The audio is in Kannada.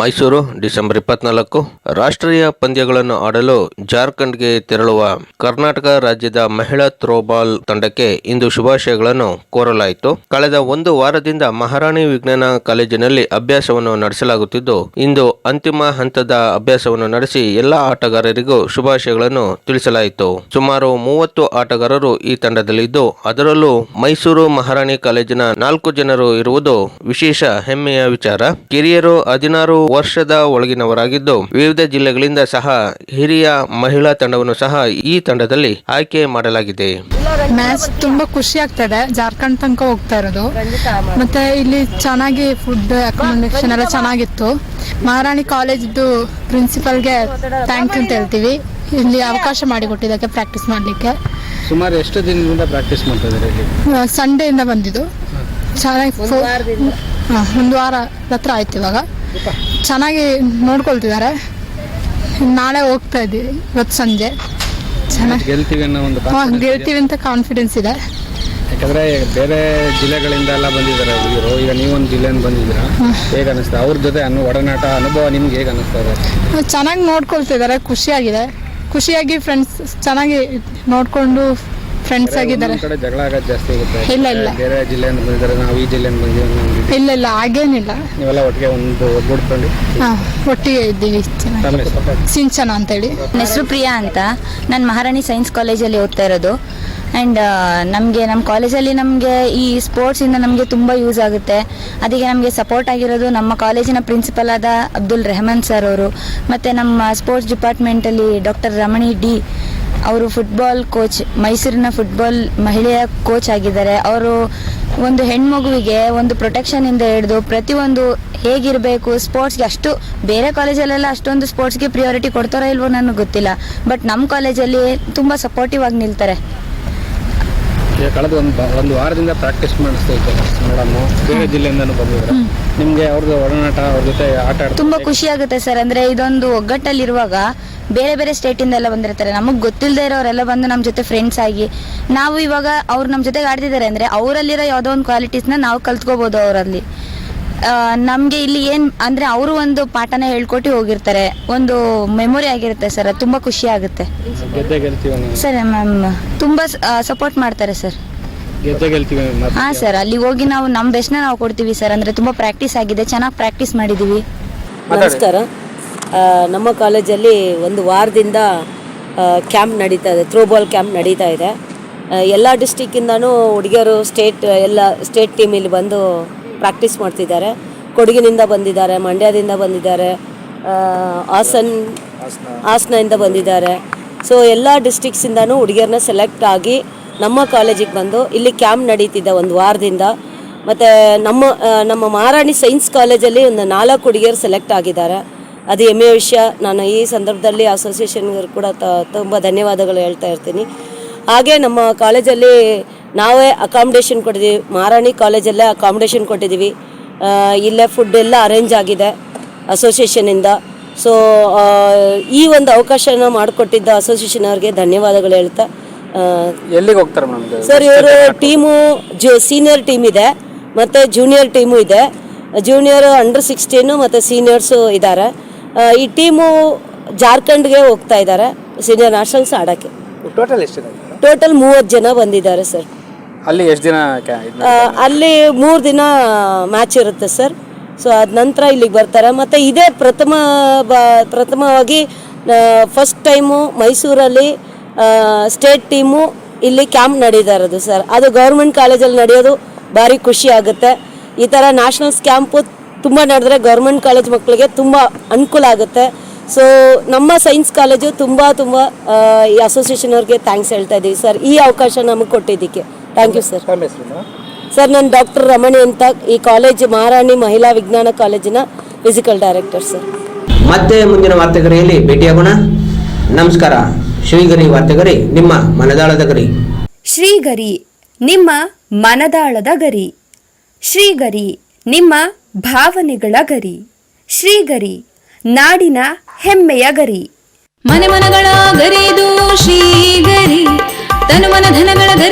ಮೈಸೂರು, ಡಿಸೆಂಬರ್ ಇಪ್ಪತ್ನಾಲ್ಕು. ರಾಷ್ಟ್ರೀಯ ಪಂದ್ಯಗಳನ್ನು ಆಡಲು ಜಾರ್ಖಂಡ್ಗೆ ತೆರಳುವ ಕರ್ನಾಟಕ ರಾಜ್ಯದ ಮಹಿಳಾ ಥ್ರೋಬಾಲ್ ತಂಡಕ್ಕೆ ಇಂದು ಶುಭಾಶಯಗಳನ್ನು ಕೋರಲಾಯಿತು. ಕಳೆದ ಒಂದು ವಾರದಿಂದ ಮಹಾರಾಣಿ ವಿಜ್ಞಾನ ಕಾಲೇಜಿನಲ್ಲಿ ಅಭ್ಯಾಸವನ್ನು ನಡೆಸಲಾಗುತ್ತಿದ್ದು, ಇಂದು ಅಂತಿಮ ಹಂತದ ಅಭ್ಯಾಸವನ್ನು ನಡೆಸಿ ಎಲ್ಲ ಆಟಗಾರರಿಗೂ ಶುಭಾಶಯಗಳನ್ನು ತಿಳಿಸಲಾಯಿತು. ಸುಮಾರು ಮೂವತ್ತು ಆಟಗಾರರು ಈ ತಂಡದಲ್ಲಿದ್ದು, ಅದರಲ್ಲೂ ಮೈಸೂರು ಮಹಾರಾಣಿ ಕಾಲೇಜಿನ ನಾಲ್ಕು ಜನರು ಇರುವುದು ವಿಶೇಷ ಹೆಮ್ಮೆಯ ವಿಚಾರ. ಕಿರಿಯರು ಹದಿನಾರು ವರ್ಷದ ಒಳಗಿನವರಾಗಿದ್ದು ವಿವಿಧ ಜಿಲ್ಲೆಗಳಿಂದ ಸಹ ಹಿರಿಯ ಮಹಿಳಾ ತಂಡವನ್ನು ಸಹ ಈ ತಂಡದಲ್ಲಿ ಆಯ್ಕೆ ಮಾಡಲಾಗಿದೆ. ಮ್ಯಾಚ್ ತುಂಬಾ ಖುಷಿ ಆಗ್ತದೆ. ಜಾರ್ಖಂಡ್ ತನಕ ಹೋಗ್ತಾ ಇರೋದು. ಮತ್ತೆ ಇಲ್ಲಿ ಚೆನ್ನಾಗಿ ಫುಡ್ ಅಕಾಮಿಡೇಷನ್ ಎಲ್ಲ ಚೆನ್ನಾಗಿತ್ತು. ಮಹಾರಾಣಿ ಕಾಲೇಜ್ದು ಪ್ರಿನ್ಸಿಪಲ್ಗೆ ಥ್ಯಾಂಕ್ ಅಂತ ಹೇಳ್ತೀವಿ. ಇಲ್ಲಿ ಅವಕಾಶ ಮಾಡಿಕೊಟ್ಟಿದ್ದಕ್ಕೆ ಪ್ರಾಕ್ಟೀಸ್ ಮಾಡಲಿಕ್ಕೆ. ಸುಮಾರು ಎಷ್ಟು ದಿನದಿಂದ ಪ್ರಾಕ್ಟೀಸ್ ಮಾಡ್ತಾ ಇದ್ದಾರೆ ಇಲ್ಲಿ? ಸಂಡೇಯಿಂದ ಬಂದಿದ್ದು. ಚೆನ್ನಾಗಿ ಒಂದು ವಾರ ಹತ್ರ ಆಯ್ತು ಇವಾಗ. ಚೆನ್ನಾಗಿ ನೋಡ್ಕೊಳ್ತಿದ್ದಾರೆ. ನಾಳೆ ಹೋಗ್ತಾ ಇದ್ದೀವಿ ಇವತ್ತು ಸಂಜೆ. ಚೆನ್ನಾಗಿ ಗೆಲ್ತೀವಿ ಅನ್ನೋ ಒಂದು ಹಾ, ಗೆಲ್ತೀವಿ ಅಂತ ಕಾನ್ಫಿಡೆನ್ಸ್ ಇದೆ. ಯಾಕಂದ್ರೆ ಬೇರೆ ಜಿಲ್ಲೆಗಳಿಂದ ಎಲ್ಲ ಬಂದಿದ್ದಾರೆ ಹುಡುಗರು. ಈಗ ನೀವೊಂದು ಜಿಲ್ಲೆಯಿಂದ ಬಂದಿದ್ದೀರಾ? ಹೇಗೆ ಅನಿಸ್ತದೆ ಅವ್ರ ಜೊತೆ ಅನ್ನು ಒಡನಾಟ ಅನುಭವ ನಿಮ್ಗೆ ಹೇಗೆ ಅನಿಸ್ತಾ ಇದೆ? ಚೆನ್ನಾಗಿ ನೋಡ್ಕೊಳ್ತಿದ್ದಾರೆ ಖುಷಿಯಾಗಿದೆ. ಖುಷಿಯಾಗಿ ಫ್ರೆಂಡ್ಸ್ ಚೆನ್ನಾಗಿ ನೋಡ್ಕೊಂಡು ಫ್ರೆಂಡ್ಸ್ ಆಗಿದ್ದಾರೆ ಒಂದೊಂದ್ ಕಡೆ ಜಗಳ ಆಗೋದು ಜಾಸ್ತಿ ಆಗುತ್ತೆ. ಇಲ್ಲ, ಇಲ್ಲ. ಬೇರೆ ಜಿಲ್ಲೆಯಿಂದ ಬಂದಿದ್ದಾರೆ. ನಾವು ಈ ಜಿಲ್ಲೆಯಿಂದ ಬಂದಿದ್ದೀವಿ ಅನ್ನೋ ಇಲ್ಲ ಇಲ್ಲ ಹಾಗೇನಿಲ್ಲ. ನೀವೆಲ್ಲ ಒಟ್ಟಿಗೆ ಒಂದು ಒಗ್ಗೂಡ್ಕೊಂಡು ಹಾ, ಒಟ್ಟಿಗೆ ಇದ್ದೀವಿ. ಚೆನ್ನಾಗಿ ತಮ್ಮ ಹೆಸರು? ಸಿಂಚನ ಅಂತೇಳಿ. ನನ್ನ ಹೆಸರು ಪ್ರಿಯಾ ಅಂತ. ನಾನು ಮಹಾರಾಣಿ ಸೈನ್ಸ್ ಕಾಲೇಜಲ್ಲಿ ಓದ್ತಾ ಇರೋದು. ಆ್ಯಂಡ್ ನಮಗೆ ನಮ್ಮ ಕಾಲೇಜಲ್ಲಿ ನಮಗೆ ಈ ಸ್ಪೋರ್ಟ್ಸಿಂದ ನಮಗೆ ತುಂಬ ಯೂಸ್ ಆಗುತ್ತೆ. ಅದಕ್ಕೆ ನಮಗೆ ಸಪೋರ್ಟ್ ಆಗಿರೋದು ನಮ್ಮ ಕಾಲೇಜಿನ ಪ್ರಿನ್ಸಿಪಲ್ ಆದ ಅಬ್ದುಲ್ ರೆಹಮಾನ್ ಸರ್ ಅವರು. ಮತ್ತು ನಮ್ಮ ಸ್ಪೋರ್ಟ್ಸ್ ಡಿಪಾರ್ಟ್ಮೆಂಟಲ್ಲಿ ಡಾಕ್ಟರ್ ರಮಣಿ ಡಿ ಅವರು ಫುಟ್ಬಾಲ್ ಕೋಚ್ ಮೈಸೂರಿನ ಫುಟ್ಬಾಲ್ ಮಹಿಳೆಯ ಕೋಚ್ ಆಗಿದ್ದಾರೆ. ಅವರು ಒಂದು ಹೆಣ್ಮಗುವಿಗೆ ಒಂದು ಪ್ರೊಟೆಕ್ಷನಿಂದ ಹಿಡಿದು ಪ್ರತಿಯೊಂದು ಹೇಗಿರಬೇಕು ಸ್ಪೋರ್ಟ್ಸ್ಗೆ ಅಷ್ಟು, ಬೇರೆ ಕಾಲೇಜಲ್ಲೆಲ್ಲ ಅಷ್ಟೊಂದು ಸ್ಪೋರ್ಟ್ಸ್ಗೆ ಪ್ರಿಯಾರಿಟಿ ಕೊಡ್ತಾರೋ ಇಲ್ವೋ ನನಗೆ ಗೊತ್ತಿಲ್ಲ. ಬಟ್ ನಮ್ಮ ಕಾಲೇಜಲ್ಲಿ ತುಂಬ ಸಪೋರ್ಟಿವ್ ಆಗಿ ನಿಲ್ತಾರೆ. ಈಗ ಕಳೆದ ಒಂದು ಒಂದು ವಾರದಿಂದ ಪ್ರಾಕ್ಟೀಸ್ ಮಾಡಿಸ್ತಾ ಇದ್ದಾರೆ ಮೇಡಮ್ ಬೇರೆ ಜಿಲ್ಲೆಯಿಂದನೂ ಬಂದಿದ್ದಾರೆ. ನಿಮಗೆ ಅವ್ರದ್ದು ಒಡನಾಟ ಅವ್ರ ಜೊತೆ ಆಟ ಆಡ್ತಾ ತುಂಬಾ ಖುಷಿ ಆಗುತ್ತೆ ಸರ್. ಅಂದ್ರೆ ಇದೊಂದು ಒಗ್ಗಟ್ಟಲ್ಲಿರುವಾಗ ಬೇರೆ ಬೇರೆ ಸ್ಟೇಟಿಂದ ಎಲ್ಲ ಬಂದಿರ್ತಾರೆ. ನಮಗೆ ಗೊತ್ತಿಲ್ಲದೆ ಇರೋರೆಲ್ಲ ಬಂದು ನಮ್ಮ ಜೊತೆ ಫ್ರೆಂಡ್ಸ್ ಆಗಿ ನಾವು ಇವಾಗ ಅವ್ರು ನಮ್ಮ ಜೊತೆಗೆ ಆಡ್ತಿದ್ದಾರೆ. ಅಂದ್ರೆ ಅವರಲ್ಲಿರೋ ಯಾವುದೋ ಒಂದು ಕ್ವಾಲಿಟೀಸ್ನ ನಾವು ಕಲ್ತ್ಕೋಬಹುದು ಅವರಲ್ಲಿ. ನಮಗೆ ಇಲ್ಲಿ ಏನು ಅಂದರೆ ಅವರು ಒಂದು ಪಾಠನ ಹೇಳ್ಕೊಟ್ಟು ಹೋಗಿರ್ತಾರೆ. ಒಂದು ಮೆಮೊರಿ ಆಗಿರುತ್ತೆ ಸರ್ ತುಂಬಾ ತುಂಬ ಖುಷಿ ಆಗುತ್ತೆ. ಗೆದ್ದೆ ಗೆಲ್ತೀವಿ ಅನ್ನೋ ಸರ್ ಮ್ಯಾಮ್ ತುಂಬ ಸಪೋರ್ಟ್ ಮಾಡ್ತಾರೆ ಸರ್. ಗೆದ್ದೆ ಗೆಲ್ತೀವಿ ಮತ್ತೆ ಹಾಂ ಸರ್ ಅಲ್ಲಿ ಹೋಗಿ ನಾವು ನಮ್ಮ ಬೆಸ್ಟ್ನ ನಾವು ಕೊಡ್ತೀವಿ ಸರ್ ಅಂದರೆ ತುಂಬ ಪ್ರಾಕ್ಟೀಸ್ ಆಗಿದೆ ಚೆನ್ನಾಗಿ ಪ್ರಾಕ್ಟೀಸ್ ಮಾಡಿದ್ದೀವಿ ನಮಸ್ಕಾರ. ಆ, ನಮ್ಮ ಕಾಲೇಜಲ್ಲಿ ಒಂದು ವಾರದಿಂದ ಕ್ಯಾಂಪ್ ನಡೀತಾ ಇದೆ ಥ್ರೋಬಾಲ್ ಕ್ಯಾಂಪ್ ನಡೀತಾ ಇದೆ. ಆ, ಎಲ್ಲ ಡಿಸ್ಟಿಕ್ಕಿಂದನೂ ಹುಡುಗಿಯರು ಸ್ಟೇಟ್ ಎಲ್ಲ ಸ್ಟೇಟ್ ಟೀಮ್ ಇಲ್ಲಿ ಬಂದು ಪ್ರಾಕ್ಟೀಸ್ ಮಾಡ್ತಿದ್ದಾರೆ. ಕೊಡಗಿನಿಂದ ಬಂದಿದ್ದಾರೆ ಮಂಡ್ಯದಿಂದ ಬಂದಿದ್ದಾರೆ ಹಾಸನ್ ಹಾಸನದಿಂದ ಬಂದಿದ್ದಾರೆ. ಸೊ ಎಲ್ಲ ಡಿಸ್ಟಿಕ್ಸಿಂದನೂ ಹುಡುಗಿಯರನ್ನ ಸೆಲೆಕ್ಟ್ ಆಗಿ ನಮ್ಮ ಕಾಲೇಜಿಗೆ ಬಂದು ಇಲ್ಲಿ ಕ್ಯಾಂಪ್ ನಡೀತಿದ್ದ ಒಂದು ವಾರದಿಂದ. ಮತ್ತು ನಮ್ಮ ನಮ್ಮ ಮಹಾರಾಣಿ ಸೈನ್ಸ್ ಕಾಲೇಜಲ್ಲಿ ಒಂದು ನಾಲ್ಕು ಹುಡುಗಿಯರು ಸೆಲೆಕ್ಟ್ ಆಗಿದ್ದಾರೆ. ಅದು ಹೆಮ್ಮೆಯ ವಿಷಯ. ನಾನು ಈ ಸಂದರ್ಭದಲ್ಲಿ ಅಸೋಸಿಯೇಷನ್ಗೂ ಕೂಡ ತುಂಬ ಧನ್ಯವಾದಗಳು ಹೇಳ್ತಾ ಇರ್ತೀನಿ. ಹಾಗೆ ನಮ್ಮ ಕಾಲೇಜಲ್ಲಿ ನಾವೇ ಅಕಾಮಿಡೇಷನ್ ಕೊಟ್ಟಿದ್ದೀವಿ ಮಹಾರಾಣಿ ಕಾಲೇಜಲ್ಲೇ ಅಕಾಮಿಡೇಷನ್ ಕೊಟ್ಟಿದ್ದೀವಿ ಇಲ್ಲೇ ಫುಡ್ ಎಲ್ಲ ಅರೇಂಜ್ ಆಗಿದೆ ಅಸೋಸಿಯೇಷನಿಂದ ಸೊ ಈ ಒಂದು ಅವಕಾಶನ ಮಾಡಿಕೊಟ್ಟಿದ್ದ ಅಸೋಸಿಯೇಷನ್ ಅವ್ರಿಗೆ ಧನ್ಯವಾದಗಳು ಹೇಳ್ತಾ ಎಲ್ಲಿಗೆ ಹೋಗ್ತಾರೆ ಮೇಡಮ್ ಸರ್ ಇವರು ಟೀಮು ಜು ಸೀನಿಯರ್ ಟೀಮ್ ಇದೆ ಮತ್ತು ಜೂನಿಯರ್ ಟೀಮು ಇದೆ. ಜೂನಿಯರ್ ಅಂಡರ್ ಸಿಕ್ಸ್ಟೀನು ಮತ್ತು ಸೀನಿಯರ್ಸು ಇದ್ದಾರೆ. ಈ ಟೀಮು ಜಾರ್ಖಂಡ್ಗೆ ಹೋಗ್ತಾ ಇದ್ದಾರೆ ಸೀನಿಯರ್ ನ್ಯಾಷನಲ್ಸ್ ಆಡೋಕ್ಕೆ. ಟೋಟಲ್ ಎಷ್ಟಿದೆ? ಟೋಟಲ್ ಮೂವತ್ತು ಜನ ಬಂದಿದ್ದಾರೆ ಸರ್ ಅಲ್ಲಿ ಎಷ್ಟು ದಿನ ಅಲ್ಲಿ ಮೂರು ದಿನ ಮ್ಯಾಚ್ ಇರುತ್ತೆ ಸರ್ ಸೊ ಅದ ನಂತರ ಇಲ್ಲಿಗೆ ಬರ್ತಾರೆ. ಮತ್ತೆ ಇದೇ ಪ್ರಥಮ ಬ, ಪ್ರಥಮವಾಗಿ ಫಸ್ಟ್ ಟೈಮು ಮೈಸೂರಲ್ಲಿ ಸ್ಟೇಟ್ ಟೀಮು ಇಲ್ಲಿ ಕ್ಯಾಂಪ್ ನಡೀತಾ ಇರೋದು ಸರ್ ಅದು ಗೌರ್ಮೆಂಟ್ ಕಾಲೇಜಲ್ಲಿ ನಡೆಯೋದು ಭಾರಿ ಖುಷಿ ಆಗುತ್ತೆ. ಈ ಥರ ನ್ಯಾಷನಲ್ಸ್ ಕ್ಯಾಂಪು ತುಂಬ ನಡೆದ್ರೆ ಗೌರ್ಮೆಂಟ್ ಕಾಲೇಜ್ ಮಕ್ಕಳಿಗೆ ತುಂಬ ಅನುಕೂಲ ಆಗುತ್ತೆ. ಸೊ ನಮ್ಮ ಸೈನ್ಸ್ ಕಾಲೇಜು ತುಂಬ ತುಂಬ ಈ ಅಸೋಸಿಯೇಷನ್ ಅವ್ರಿಗೆ ಥ್ಯಾಂಕ್ಸ್ ಹೇಳ್ತಾ ಇದ್ದೀವಿ ಸರ್ ಈ ಅವಕಾಶ ನಮಗೆ ಕೊಟ್ಟಿದ್ದಕ್ಕೆ. ಥ್ಯಾಂಕ್ ಯು ಸರ್ ಸರ್ ನಾನು ಡಾಕ್ಟರ್ ರಮಣಿ ಅಂತ. ಈ ಕಾಲೇಜ್ ಮಹಾರಾಣಿ ಮಹಿಳಾ ವಿಜ್ಞಾನ ಕಾಲೇಜಿನ ಫಿಸಿಕಲ್ ಡೈರೆಕ್ಟರ್ ಸರ್ ಮತ್ತೆ ಮುಂದಿನ ವಾರ್ತೆಗರಿಯಲ್ಲಿ ಭೇಟಿಯಾಗೋಣ ನಮಸ್ಕಾರ. ಶ್ರೀಗರಿ ವಾರ್ತೆಗರಿ ನಿಮ್ಮ ಮನದಾಳದ ಗರಿ. ಶ್ರೀಗರಿ ನಿಮ್ಮ ಮನದಾಳದ ಗರಿ. ಶ್ರೀಗರಿ ನಿಮ್ಮ ಭಾವನೆಗಳ ಗರಿ. ಶ್ರೀಗರಿ ನಾಡಿನ ಹೆಮ್ಮೆಯ ಗರಿ. ಮನೆ ಮನಗಳ ಗರಿದು ಶ್ರೀಗರಿ ತನು ಮನ ಧನಗಳ ಶ್ರೀ